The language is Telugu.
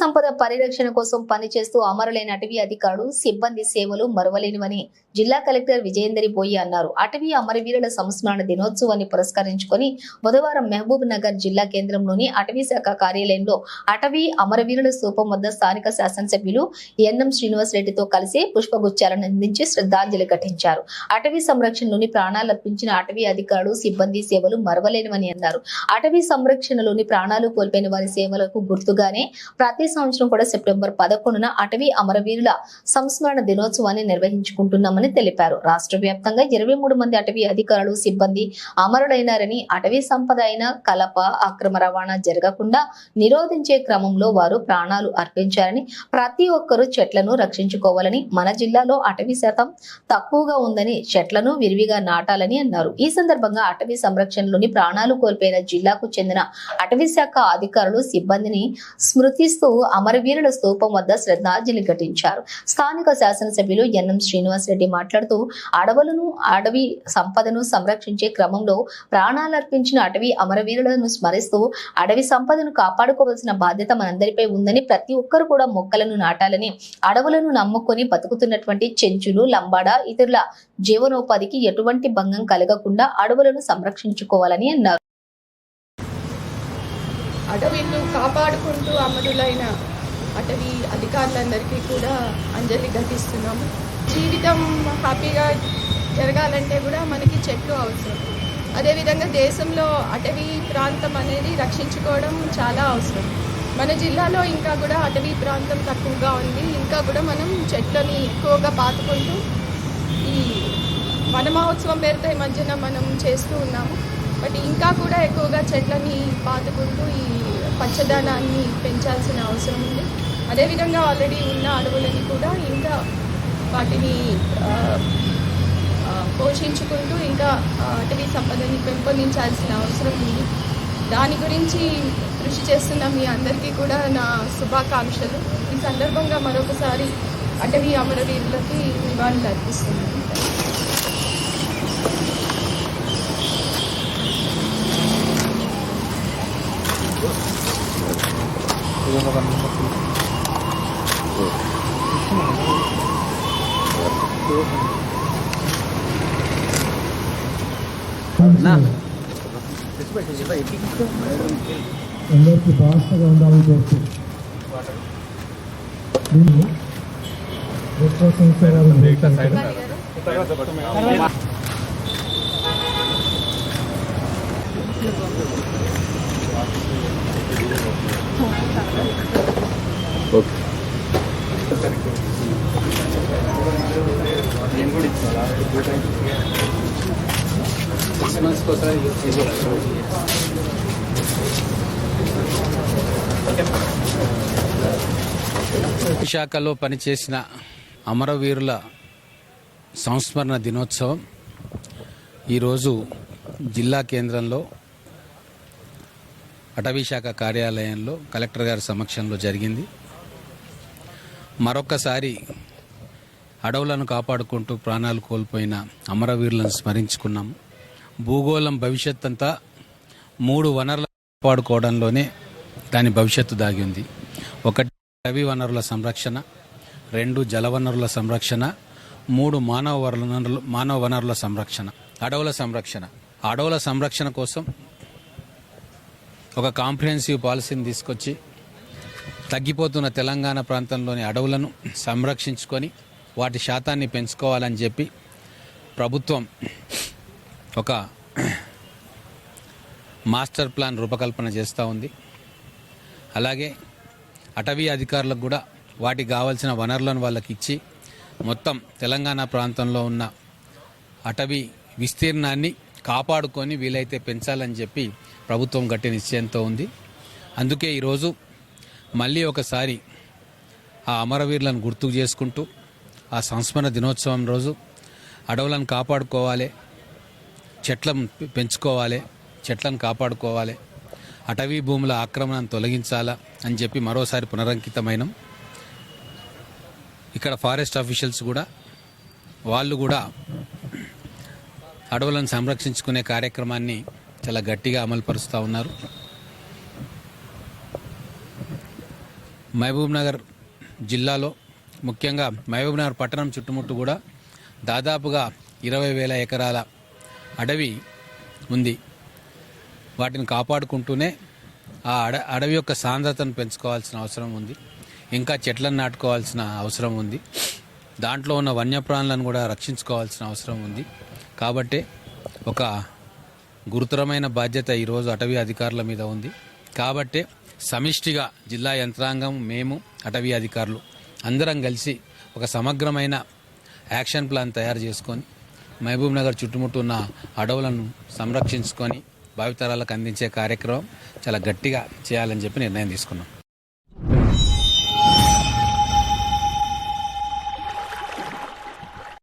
సంపద పరిరక్షణ కోసం పనిచేస్తూ అమరులైన అటవీ అధికారులు సిబ్బంది సేవలు మరువలేనివని జిల్లా కలెక్టర్ విజయేందరి బోయి అన్నారు. అటవీ అమరవీరుల సంస్మరణ దినోత్సవాన్ని పురస్కరించుకొని బుధవారం మహబూబ్ నగర్ జిల్లా కేంద్రంలోని అటవీ శాఖ కార్యాలయంలో అటవీ అమరవీరుల స్థూపం వద్ద స్థానిక శాసనసభ్యులు ఎన్ఎం శ్రీనివాస్ రెడ్డితో కలిసి పుష్పగుచ్చాలను అందించి శ్రద్ధాంజలి ఘటించారు. అటవీ సంరక్షణలోని ప్రాణాలర్పించిన అటవీ అధికారులు సిబ్బంది సేవలు మరవలేనివని అన్నారు. అటవీ సంరక్షణలోని ప్రాణాలు కోల్పోయిన వారి సేవలకు గుర్తుగానే ప్రతి సంవత్సరం కూడా సెప్టెంబర్ పదకొండున అటవీ అమరవీరుల సంస్మరణ దినోత్సవాన్ని నిర్వహించుకుంటున్నామని తెలిపారు. రాష్ట్ర వ్యాప్తంగా ఇరవై మూడు మంది అటవీ అధికారులు సిబ్బంది అమరుడైనారని అటవీ సంపద అయిన కలప అక్రమ రవాణా జరగకుండా నిరోధించే క్రమంలో వారు ప్రాణాలు అర్పించారని ప్రతి ఒక్కరూ చెట్లను రక్షించుకోవాలని మన జిల్లాలో అటవీ శాతం తక్కువగా ఉందని చెట్లను విరివిగా నాటాలని అన్నారు. ఈ సందర్భంగా అటవీ సంరక్షణలోని ప్రాణాలు కోల్పోయిన జిల్లాకు చెందిన అటవీ శాఖ అధికారులు సిబ్బందిని స్మృతిస్తూ అమరవీరుల స్తూపం వద్ద శ్రద్ధాంజలి ఘటించారు. స్థానిక శాసనసభ్యులు ఎన్ఎం శ్రీనివాస్ రెడ్డి మాట్లాడుతూ అడవులను అడవి సంపదను సంరక్షించే క్రమంలో ప్రాణాలర్పించిన అటవీ అమరవీరులను స్మరిస్తూ అడవి సంపదను కాపాడుకోవాల్సిన బాధ్యత మనందరిపై ఉందని ప్రతి ఒక్కరు కూడా మొక్కలను నాటాలని అడవులను నమ్ముకొని బతుకుతున్నటువంటి చెంచులు లంబాడ ఇతరుల జీవనోపాధికి ఎటువంటి భంగం కలగకుండా అడవులను సంరక్షించుకోవాలని అన్నారు. అటవీలను కాపాడుకుంటూ అమరులైన అటవీ అధికారులందరికీ కూడా అంజలి ఘటిస్తున్నాము. జీవితం హ్యాపీగా జరగాలంటే కూడా మనకి చెట్లు అవసరం. అదేవిధంగా దేశంలో అటవీ ప్రాంతం అనేది రక్షించుకోవడం చాలా అవసరం. మన జిల్లాలో ఇంకా కూడా అటవీ ప్రాంతం తక్కువగా ఉంది. ఇంకా కూడా మనం చెట్లని ఎక్కువగా పాతుకుంటూ ఈ వనమహోత్సవం పేరుతో ఈ మధ్యన మనం చేస్తూ ఉన్నాము. ఇంకా కూడా ఎక్కువగా చెట్లని పాతుకుంటూ ఈ పచ్చదనాన్ని పెంచాల్సిన అవసరం ఉంది. అదేవిధంగా ఆల్రెడీ ఉన్న అడవులని కూడా ఇంకా వాటిని పోషించుకుంటూ ఇంకా అటవీ సంపదని పెంపొందించాల్సిన అవసరం ఉంది. దాని గురించి కృషి చేస్తున్న మీ అందరికీ కూడా నా శుభాకాంక్షలు. ఈ సందర్భంగా మరొకసారి అటవీ అమరవీరులకి నివాళులు అర్పిస్తున్నాను. అందరికీ భాషగా ఉండాలని కోరుతూ దీన్ని ఎక్కువ సంవత్సరాలు విశాఖలో పనిచేసిన అమరవీరుల సంస్మరణ దినోత్సవం ఈరోజు జిల్లా కేంద్రంలో అటవీ శాఖ కార్యాలయంలో కలెక్టర్ గారి సమక్షంలో జరిగింది. మరొకసారి అడవులను కాపాడుకుంటూ ప్రాణాలు కోల్పోయిన అమరవీరులను స్మరించుకున్నాం. భూగోళం భవిష్యత్ అంతా మూడు వనరులను కాపాడుకోవడంలోనే దాని భవిష్యత్తు దాగి ఉంది. ఒకటి రవి వనరుల సంరక్షణ రెండు జలవనరుల సంరక్షణ మూడు మానవ వనరుల మానవ వనరుల సంరక్షణ. అడవుల సంరక్షణ. అడవుల సంరక్షణ కోసం ఒక కాంప్రిహెన్సివ్ పాలసీని తీసుకొచ్చి తగ్గిపోతున్న తెలంగాణ ప్రాంతంలోని అడవులను సంరక్షించుకొని వాటి శాతాన్ని పెంచుకోవాలని చెప్పి ప్రభుత్వం ఒక మాస్టర్ ప్లాన్ రూపకల్పన చేస్తూ ఉంది. అలాగే అటవీ అధికారులకు కూడా వాటికి కావాల్సిన వనరులను వాళ్ళకి ఇచ్చి మొత్తం తెలంగాణ ప్రాంతంలో ఉన్న అటవీ విస్తీర్ణాన్ని కాపాడుకొని వీలైతే పెంచాలని చెప్పి ప్రభుత్వం గట్టి నిశ్చయంతో ఉంది. అందుకే ఈరోజు మళ్ళీ ఒకసారి ఆ అమరవీరులను గుర్తుకు చేసుకుంటూ ఆ సంస్మరణ దినోత్సవం రోజు అడవులను కాపాడుకోవాలి చెట్లను పెంచుకోవాలి చెట్లను కాపాడుకోవాలి అటవీ భూముల ఆక్రమణను తొలగించాలా అని చెప్పి మరోసారి పునరంకితమైనం. ఇక్కడ ఫారెస్ట్ ఆఫీషియల్స్ కూడా వాళ్ళు కూడా అడవులను సంరక్షించుకునే కార్యక్రమాన్ని చాలా గట్టిగా అమలుపరుస్తూ ఉన్నారు. మహబూబ్ నగర్ జిల్లాలో ముఖ్యంగా మహబూబ్ నగర్ పట్టణం చుట్టుముట్టు కూడా దాదాపుగా ఇరవై వేల ఎకరాల అడవి ఉంది. వాటిని కాపాడుకుంటూనే ఆ అడ అడవి యొక్క సాంద్రతను పెంచుకోవాల్సిన అవసరం ఉంది. ఇంకా చెట్లను నాటుకోవాల్సిన అవసరం ఉంది. దాంట్లో ఉన్న వన్యప్రాణులను కూడా రక్షించుకోవాల్సిన అవసరం ఉంది. కాబట్టి ఒక గురుతరమైన బాధ్యత ఈరోజు అటవీ అధికారుల మీద ఉంది. కాబట్టే సమిష్టిగా జిల్లా యంత్రాంగం మేము అటవీ అధికారులు అందరం కలిసి ఒక సమగ్రమైన యాక్షన్ ప్లాన్ తయారు చేసుకొని మహబూబ్ నగర్ చుట్టుముట్టు ఉన్న అడవులను సంరక్షించుకొని భావితరాలకు అందించే కార్యక్రమం చాలా గట్టిగా చేయాలని చెప్పి నిర్ణయం తీసుకున్నాం.